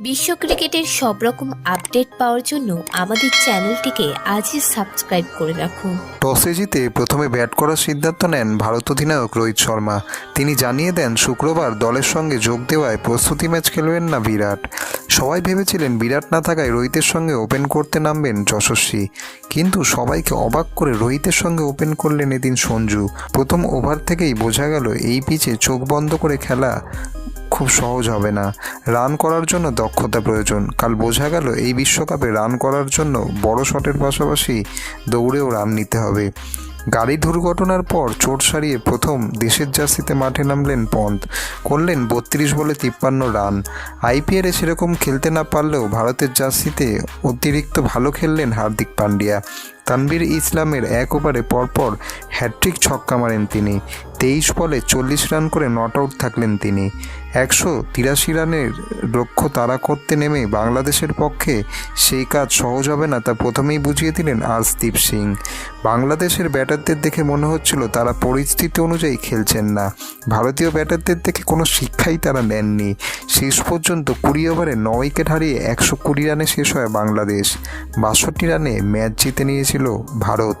বিশ্ব ক্রিকেটের সব রকম আপডেট পাওয়ার জন্য আমাদের চ্যানেলটিকে আজই সাবস্ক্রাইব করে রাখুন টসে জিতে প্রথমে ব্যাট করার সিদ্ধান্ত নেন ভারত অধিনায়ক রোহিত শর্মা। তিনি জানিয়ে দেন, শুক্রবার দলের সঙ্গে যোগ দেওয়ায় প্রস্তুতি ম্যাচ খেলবেন না বিরাট। সবাই ভেবেছিলেন বিরাট না থাকায় রোহিতের সঙ্গে ওপেন করতে নামবেন যশস্বী। কিন্তু সবাইকে অবাক করে রোহিতের সঙ্গে ওপেন করলেন এদিন সঞ্জু। প্রথম ওভার থেকেই বোঝা গেল, এই পিচে চোখ বন্ধ করে খেলা খুব সহজ হবে না। রান করার জন্য দক্ষতা প্রয়োজন। কাল বোঝা গেল এই বিশ্বকাপে রান করার জন্য বড় শটের পাশাপাশি দৌড়েও রান নিতে হবে। গাড়ি দুর্ঘটনার পর চোট সারিয়ে প্রথম দেশের জার্সিতে মাঠে নামলেন পন্থ। করলেন বত্রিশ বলে তিপ্পান্ন রান। আইপিএলে সেরকম খেলতে না পারলেও ভারতের জার্সিতে অতিরিক্ত ভালো খেললেন হার্দিক পান্ডিয়া। তানবীর ইসলামের এক ওভারে পরপর হ্যাট্রিক ছক্কা মারেন তিনি। তেইশ বলে চল্লিশ রান করে নট আউট থাকলেন তিনি। একশো তিরাশি রানের লক্ষ্য তাড়া করতে নেমে বাংলাদেশের পক্ষে সেই কাজ সহজ হবে না তা প্রথমেই বুঝিয়ে দিলেন আর্শদীপ সিং। বাংলাদেশের ব্যাটারদের দেখে মনে হচ্ছিল তারা পরিস্থিতি অনুযায়ী খেলছেন না। ভারতীয় ব্যাটারদের দেখে কোনো শিক্ষাই তারা নেননি। শেষ পর্যন্ত কুড়ি ওভারে ন উইকেট হারিয়ে একশো কুড়ি রানে শেষ হয় বাংলাদেশ। বাষট্টি রানে ম্যাচ জিতে নিয়েছিল ভারত।